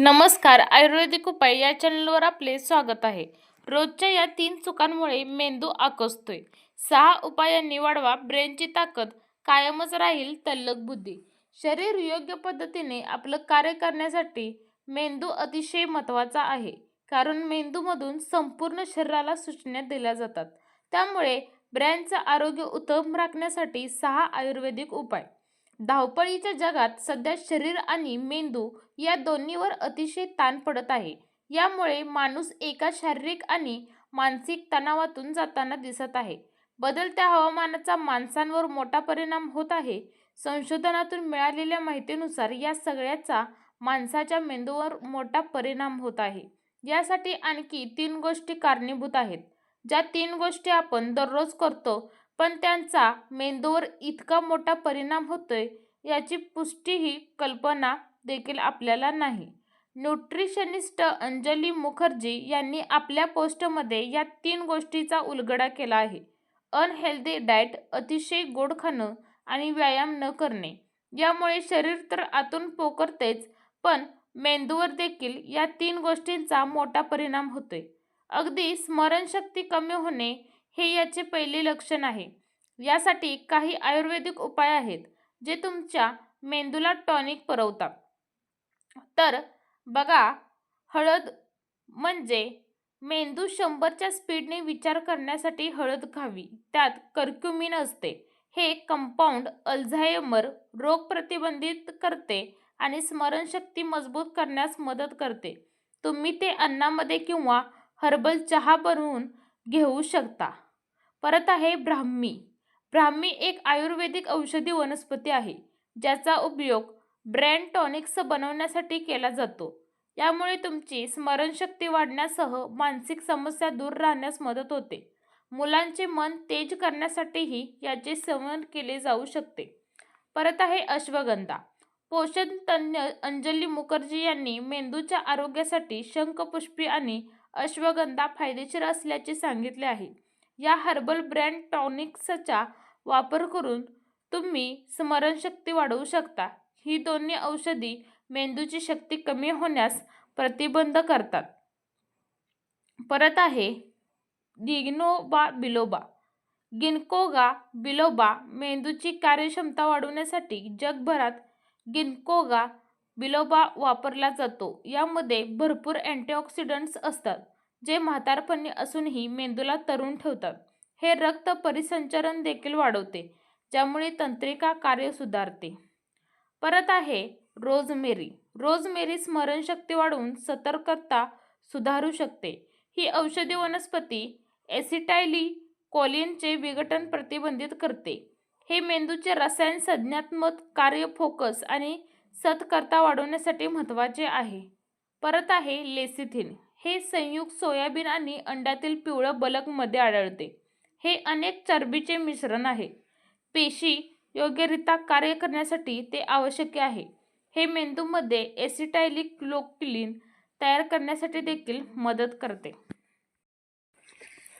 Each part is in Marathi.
नमस्कार आयुर्वेदिक उपाय या चॅनलवर आपले स्वागत आहे. रोजच्या या तीन चुकांमुळे मेंदू आकसतोय. सहा उपायांनी वाढवा ब्रेनची ताकद कायमच राहील तल्लक बुद्धी. शरीर योग्य पद्धतीने आपलं कार्य करण्यासाठी मेंदू अतिशय महत्त्वाचा आहे कारण मेंदूमधून संपूर्ण शरीराला सूचना दिल्या जातात. त्यामुळे ब्रेनचं आरोग्य उत्तम राखण्यासाठी सहा आयुर्वेदिक उपाय. धावपळीच्या जगात सध्या शरीर आणि मेंदू या दोन्हीवर अतिशय ताण पडत आहे. यामुळे माणूस एका शारीरिक आणि मानसिक तणावातून जाताना दिसत आहे. बदलत्या हवामानाचा माणसांवर मोठा परिणाम होत आहे. संशोधनातून मिळालेल्या माहितीनुसार या सगळ्याचा माणसाच्या मेंदूवर मोठा परिणाम होत आहे. यासाठी आणखी तीन गोष्टी कारणीभूत आहेत. ज्या तीन गोष्टी आपण दररोज करतो पण त्यांचा मेंदूवर इतका मोठा परिणाम होतोय याची पुष्टी ही कल्पना देखील आपल्याला नाही. न्यूट्रिशनिस्ट अंजली मुखर्जी यांनी आपल्या पोस्टमध्ये या तीन गोष्टीचा उलगडा केला आहे. अनहेल्दी डाएट अतिशय गोड खाणं आणि व्यायाम न करणे. यामुळे शरीर तर आतून पोकरतेच पण मेंदूवर देखील या तीन गोष्टींचा मोठा परिणाम होतोय. अगदी स्मरणशक्ती कमी होणे हे याचे पहिले लक्षण आहे. यासाठी काही आयुर्वेदिक उपाय आहेत जे तुमच्या मेंदूला टॉनिक पुरवतात. तर बघा हळद म्हणजे मेंदू शंभरच्या स्पीडने विचार करण्यासाठी हळद खावी त्यात कर्क्युमिन असते. हे कंपाऊंड अल्झायमर रोग प्रतिबंधित करते आणि स्मरणशक्ती मजबूत करण्यास मदत करते. तुम्ही ते अन्नामध्ये किंवा हर्बल चहा बनवून घेऊ शकता. परत आहे ब्राह्मी. ब्राह्मी एक आयुर्वेदिक औषधी वनस्पती आहे ज्याचा उपयोग ब्रँड टॉनिक्स बनवण्यासाठी केला जातो. यामुळे तुमची स्मरणशक्ती वाढण्यासह मानसिक समस्या दूर राहण्यास मदत होते. मुलांचे मन तेज करण्यासाठीही याचे सेवन केले जाऊ शकते. परत आहे अश्वगंधा. पोषण तज्ज्ञ अंजली मुखर्जी यांनी मेंदूच्या आरोग्यासाठी शंखपुष्पी आणि अश्वगंधा फायदेशीर असल्याचे सांगितले आहे. या हर्बल ब्रँड टॉनिक्सचा वापर करून तुम्ही स्मरणशक्ती वाढवू शकता. ही दोन्ही औषधी मेंदूची शक्ती कमी होण्यास प्रतिबंध करतात. परत आहे गिग्नोबा बिलोबा गिनकोगा बिलोबा मेंदूची कार्यक्षमता वाढवण्यासाठी जगभरात गिनकोगा बिलोबा वापरला जातो. यामध्ये भरपूर अँटीऑक्सिडंट्स असतात. जे म्हातारपणी असूनही मेंदूला तरुण ठेवतात. हे रक्त परिसंचरण देखील वाढवते ज्यामुळे तंत्रिका कार्य सुधारते. परत आहे रोजमेरी. रोजमेरी स्मरणशक्ती वाढवून सतर्कता सुधारू शकते. ही औषधी वनस्पती एसिटायली कोलिनचे विघटन प्रतिबंधित करते. हे मेंदूचे रसायन संज्ञात्मक कार्य फोकस आणि सतकर्ता वाढवण्यासाठी महत्त्वाचे आहे. परत आहे लेसिथिन. हे संयुग सोयाबीन आणि अंड्यातील पिवळं बलकमध्ये आढळते. हे अनेक चरबीचे मिश्रण आहे. पेशी योग्यरित्या कार्य करण्यासाठी ते आवश्यक आहे. हे मेंदूमध्ये एसिटायलिक क्लोक्लिन तयार करण्यासाठी देखील मदत करते.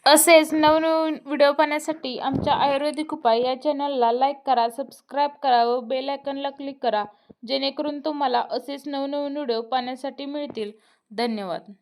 असेच नवनवीन व्हिडिओ पाहण्यासाठी आमच्या आयुर्वेदिक उपाय या चॅनलला लाईक करा सबस्क्राईब करा व बेल आयकनला क्लिक करा जेणेकरून तुम्हाला असेच नवनवीन व्हिडिओ पाहण्यासाठी मिळतील. धन्यवाद.